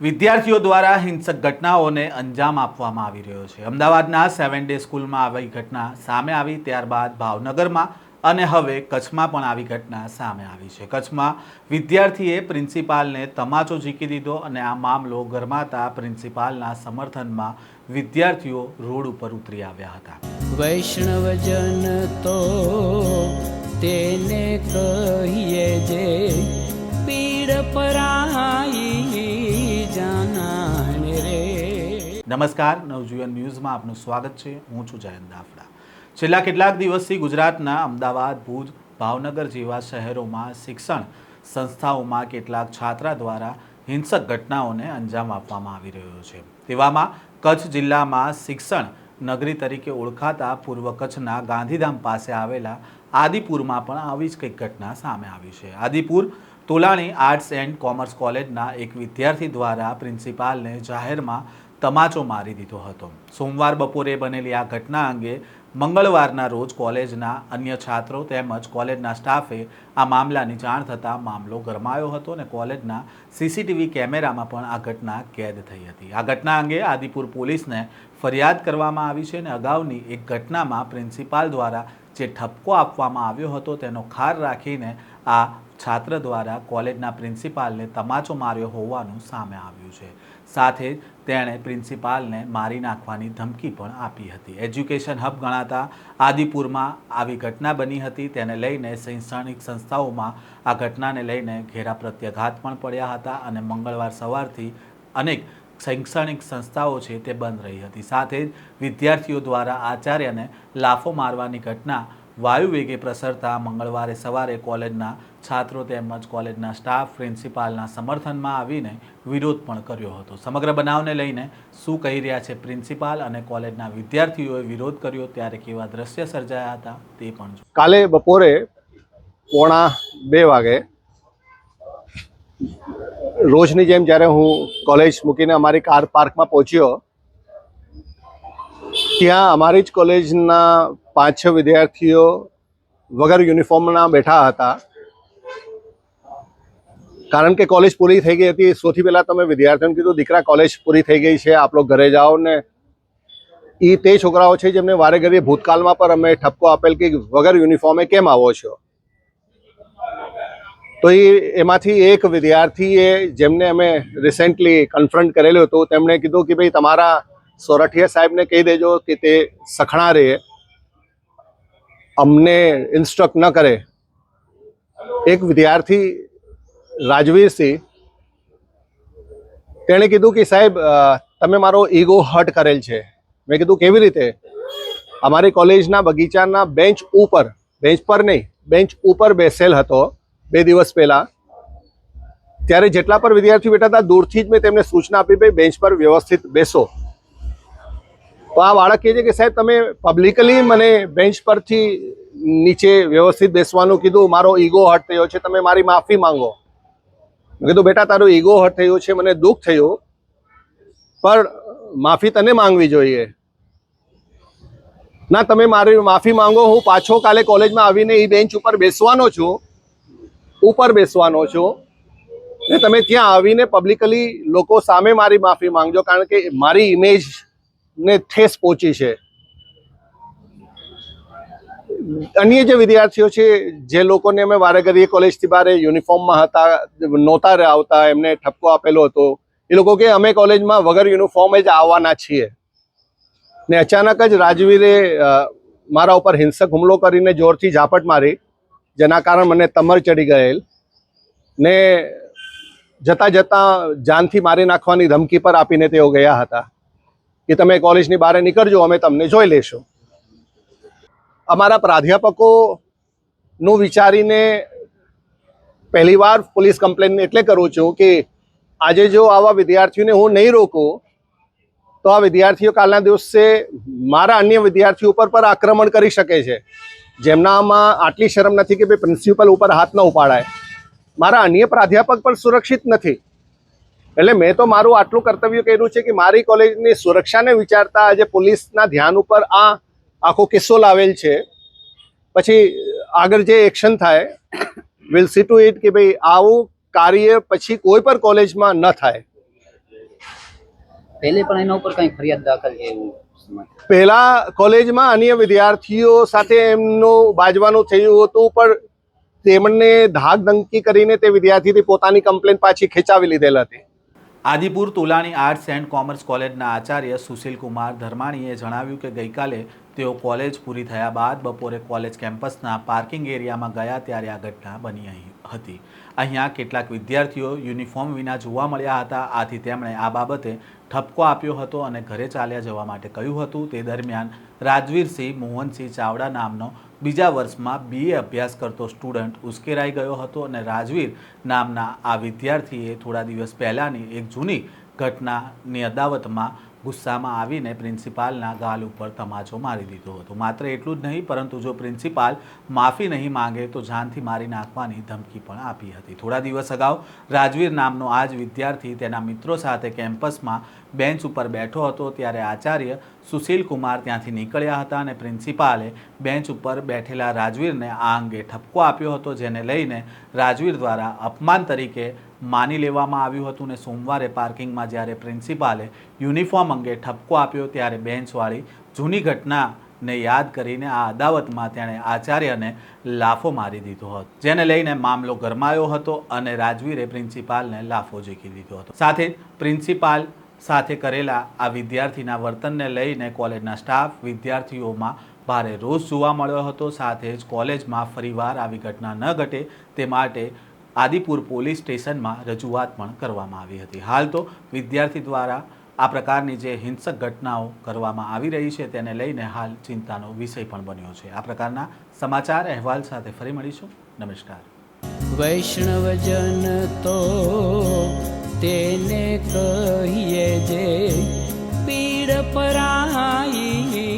વિદ્યાર્થીઓ દ્વારા હિંસક ઘટનાઓને અંજામ આપવામાં આવી રહ્યો છે. અમદાવાદના સેવન ડે સ્કૂલમાં આવી ઘટના સામે આવી, ત્યારબાદ ભાવનગરમાં અને હવે કચ્છમાં પણ આવી ઘટના સામે આવી છે. કચ્છમાં વિદ્યાર્થીએ પ્રિન્સિપાલને તમાચો ઝીકી દીધો અને આ મામલો ગરમાતા પ્રિન્સિપાલના સમર્થનમાં વિદ્યાર્થીઓ રોડ ઉપર ઉતરી આવ્યા હતા. વૈષ્ણવજન તો તેને કહીએ જે પીડ પરાઈ નમસ્કાર, નવજીવન ન્યૂઝમાં આપનું સ્વાગત છે. હું છું જયંત દાફડા. છેલ્લા કેટલાક દિવસથી ગુજરાતના અમદાવાદ, ભુજ, ભાવનગર જેવા શહેરોમાં શિક્ષણ સંસ્થાઓમાં કેટલાક છાત્રા દ્વારા હિંસક ઘટનાઓને અંજામ આપવામાં આવી રહ્યો છે. તેવામાં કચ્છ જિલ્લામાં શિક્ષણ નગરી તરીકે ઓળખાતા પૂર્વ કચ્છના ગાંધીધામ પાસે આવેલા આદિપુરમાં પણ આવી જ કંઈક ઘટના સામે આવી છે. Adipur Tolani arts and commerce કોલેજના એક વિદ્યાર્થી દ્વારા પ્રિન્સિપાલને જાહેરમાં તમાચો મારી દીધો હતો. સોમવાર બપોરે બનેલી આ ઘટના અંગે મંગળવારના રોજ કોલેજના અન્ય છાત્રો તેમજ કોલેજના સ્ટાફે આ મામલાની જાણ થતાં મામલો ગરમાયો હતો અને કોલેજના સીસીટીવી કેમેરામાં પણ આ ઘટના કેદ થઈ હતી. આ ઘટના અંગે આદિપુર પોલીસને ફરિયાદ કરવામાં આવી છે અને અગાઉની એક ઘટનામાં પ્રિન્સિપાલ દ્વારા જે ઠપકો આપવામાં આવ્યો હતો તેનો ખાર રાખીને આ છાત્ર દ્વારા કોલેજના પ્રિન્સિપાલને તમાચો માર્યો હોવાનું સામે આવ્યું છે. સાથે તેણે પ્રિન્સિપાલને મારી નાખવાની ધમકી પણ આપી હતી. એજ્યુકેશન હબ ગણાતા આદિપુરમાં આવી ઘટના બની હતી. તેને લઈને શૈક્ષણિક સંસ્થાઓમાં આ ઘટનાને લઈને ઘેરા પ્રત્યાઘાત પણ પડ્યા હતા અને મંગળવાર સવારથી અનેક શૈક્ષણિક સંસ્થાઓ છે તે બંધ રહી હતી. સાથે જ વિદ્યાર્થીઓ દ્વારા આચાર્યને લાફો મારવાની ઘટના વાયુવેગે પ્રસરતા મંગળવારે સવારે કોલેજના છાત્રો તેમજ કોલેજના સ્ટાફ પ્રિન્સિપાલના સમર્થનમાં આવીને વિરોધ પણ કર્યો હતો. સમગ્ર બનાવને લઈને શું કહી રહ્યા છે પ્રિન્સિપાલ અને કોલેજના વિદ્યાર્થીઓએ વિરોધ કર્યો ત્યારે કેવા દ્રશ્ય સર્જાયા હતા તે પણ કાલે બપોરે પોણા બે વાગે રોજની જેમ જ્યારે હું કોલેજ મૂકીને અમારી કાર પાર્કમાં પહોંચ્યો, ત્યાં અમારી જ કોલેજના પાંચ છ વિદ્યાર્થીઓ વગર યુનિફોર્મના બેઠા હતા. કારણ કે કોલેજ પૂરી થઈ ગઈ હતી, સૌથી પહેલાં તમે વિદ્યાર્થીઓને કીધું, દીકરા, કોલેજ પૂરી થઈ ગઈ છે, આપ લોકો ઘરે જાઓ ને. એ તે છોકરાઓ છે જેમને વારે ઘડીએ ભૂતકાળમાં પણ અમે ઠપકો આપેલ કે વગર યુનિફોર્મે કેમ આવો છો? તો એ એમાંથી એક વિદ્યાર્થીએ જેમને અમે રિસેન્ટલી કન્ફ્રન્ટ કરેલું હતું, તેમણે કીધું કે, ભાઈ, તમારા સોરઠિયા સાહેબને કહી દેજો કે તે સખણા રહે અમને ઇન્સ્ટ્રક્ટ ન કરે. એક વિદ્યાર્થી રાજવીરસિંહ, તેણે કીધું કે સાહેબ તમે મારો ઈગો હર્ટ કરેલ છે. મેં કીધું, કેવી રીતે? અમારી કોલેજના બગીચાના બેન્ચ ઉપર બેન્ચ પર નહીં બેન્ચ ઉપર બેસેલ હતો બે દિવસ પહેલાં. ત્યારે જેટલા પર વિદ્યાર્થીઓ બેઠા હતા, દૂરથી જ મેં તેમને સૂચના આપી, ભાઈ બેન્ચ પર વ્યવસ્થિત બેસો. તો આ બાળક કહે છે કે સાહેબ, તમે પબ્લિકલી મને બેન્ચ પરથી નીચે વ્યવસ્થિત બેસવાનું કીધું, મારો ઈગો હર્ટ થયો છે, તમે મારી માફી માંગો. મેં કીધું, બેટા, તારો ઈગો હર્ટ થયો છે, મને દુઃખ થયું, પણ માફી તને માંગવી જોઈએ. ના, તમે મારી માફી માંગો, હું પાછો કાલે કોલેજમાં આવીને એ બેન્ચ ઉપર બેસવાનો છું, ઉપર બેસવાનો છું. ને તમે ત્યાં આવીને પબ્લિકલી લોકો સામે મારી માફી માંગજો, કારણ કે મારી ઇમેજ ને ઠેસ પહોંચી છે. અન્ય જે વિદ્યાર્થીઓ છે, જે લોકોને અમે વારે ઘડીએ કોલેજથી બહાર યુનિફોર્મમાં હતા, નહોતા આવતા, એમને ઠપકો આપેલો હતો. એ લોકો કે અમે કોલેજમાં વગર યુનિફોર્મ જ આવવાના છીએ. ને અચાનક જ રાજવીરે મારા ઉપર હિંસક હુમલો કરીને જોરથી ઝાપટ મારી, જેના કારણે મને તમર ચડી ગયેલ. ને જતાં જતાં જાનથી મારી નાખવાની ધમકી પર આપીને તેઓ ગયા હતા. કે તમે કોલેજની બહાર નીકળજો, અમે તમને જોઈ લેશું. અમારા પ્રાધ્યાપકોનું વિચારીને પહેલીવાર પોલીસ કમ્પ્લેન એટલે કરું છું કે આજે જો આવા વિદ્યાર્થીઓને હું નહીં રોકું, તો આ વિદ્યાર્થીઓ કાલના દિવસે મારા અન્ય વિદ્યાર્થીઓ ઉપર પર આક્રમણ કરી શકે છે. જેમનામાં આટલી શરમ નથી કે ભાઈ પ્રિન્સિપલ ઉપર હાથ ન ઉપાડાય. મારા અન્ય પ્રાધ્યાપક પણ સુરક્ષિત નથી. એટલે મેં તો મારું આટલું કર્તવ્ય કર્યું છે કે મારી કોલેજની સુરક્ષાને વિચારતા આજે પોલીસના ધ્યાન ઉપર આ આખો કિસ્સો લાવેલ છે. પછી આગળ જે એક્શન થાય વિલ સી ટુ ઇટ કે ભાઈ આવું કાર્ય પછી કોઈ પણ કોલેજમાં ન થાય. પહેલે પણ એના ઉપર કઈ ફરિયાદ દાખલ છે પહેલા કોલેજમાં અન્ય વિદ્યાર્થીઓ સાથે એમનું બાજવાનું થયું હતું પણ તેમને ધાક ધમકી કરીને તે વિદ્યાર્થીથી પોતાની કમ્પ્લેન પાછી ખેંચાવી લીધેલ હતી. Adipur Tulani arts and commerce કોલેજના આચાર્ય સુશીલ કુમાર ધર્માણીએ જણાવ્યું કે ગઈકાલે તેઓ કોલેજ પૂરી થયા બાદ બપોરે કોલેજ કેમ્પસના પાર્કિંગ એરિયામાં ગયા ત્યારે આ ઘટના બની અહીં હતી. અહીંયા કેટલાક વિદ્યાર્થીઓ યુનિફોર્મ વિના જોવા મળ્યા હતા. આથી તેમણે આ બાબતે ઠપકો આપ્યો હતો અને ઘરે ચાલ્યા જવા માટે કહ્યું હતું. તે દરમિયાન રાજવીરસિંહ મોહનસિંહ ચાવડા નામનો બીજા વર્ષમાં બીએ અભ્યાસ કરતો સ્ટુડન્ટ ઉશ્કેરાઈ ગયો હતો અને રાજવીર નામના આ વિદ્યાર્થીએ થોડા દિવસ પહેલાંની એક જૂની ઘટનાની અદાવતમાં ગુસ્સામાં આવીને પ્રિન્સિપાલના ગાલ ઉપર તમાચો મારી દીધો હતો. માત્ર એટલું જ નહીં, પરંતુ જો પ્રિન્સિપાલ માફી નહીં માંગે તો જાનથી મારી નાખવાની ધમકી પણ આપી હતી. થોડા દિવસ અગાઉ રાજવીર નામનો આ જ વિદ્યાર્થી તેના મિત્રો સાથે કેમ્પસમાં બેન્ચ ઉપર બેઠો હતો ત્યારે આચાર્ય સુશીલ કુમાર ત્યાંથી નીકળ્યા હતા અને પ્રિન્સિપાલે બેન્ચ ઉપર બેઠેલા રાજવીરને આ અંગે ઠપકો આપ્યો હતો, જેને લઈને રાજવીર દ્વારા અપમાન તરીકે માની લેવામાં આવ્યું હતું ને સોમવારે પાર્કિંગમાં જ્યારે પ્રિન્સિપાલે યુનિફોર્મ અંગે ઠપકો આપ્યો ત્યારે બેન્ચવાળી જૂની ઘટનાને યાદ કરીને આ અદાવતમાં તેણે આચાર્યને લાફો મારી દીધો હતો, જેને લઈને મામલો ગરમાયો હતો અને રાજવીરે પ્રિન્સિપાલને લાફો ઝીકી દીધો હતો. સાથે જ પ્રિન્સિપાલ સાથે કરેલા આ વિદ્યાર્થીના વર્તનને લઈને કોલેજના સ્ટાફ વિદ્યાર્થીઓમાં ભારે રોષ જોવા મળ્યો હતો. સાથે જ કોલેજમાં ફરીવાર આવી ઘટના ન ઘટે તે માટે આદિપુર પોલીસ સ્ટેશનમાં રજૂઆત પણ કરવામાં આવી હતી. હાલ તો વિદ્યાર્થી દ્વારા આ પ્રકારની જે હિંસક ઘટનાઓ કરવામાં આવી રહી છે તેને લઈને હાલ ચિંતાનો વિષય પણ બન્યો છે. આ પ્રકારના સમાચાર અહેવાલ સાથે ફરી મળીશું. નમસ્કાર. વૈષ્ણવજન તો તેને કહીએ જે પીડ પરાઈ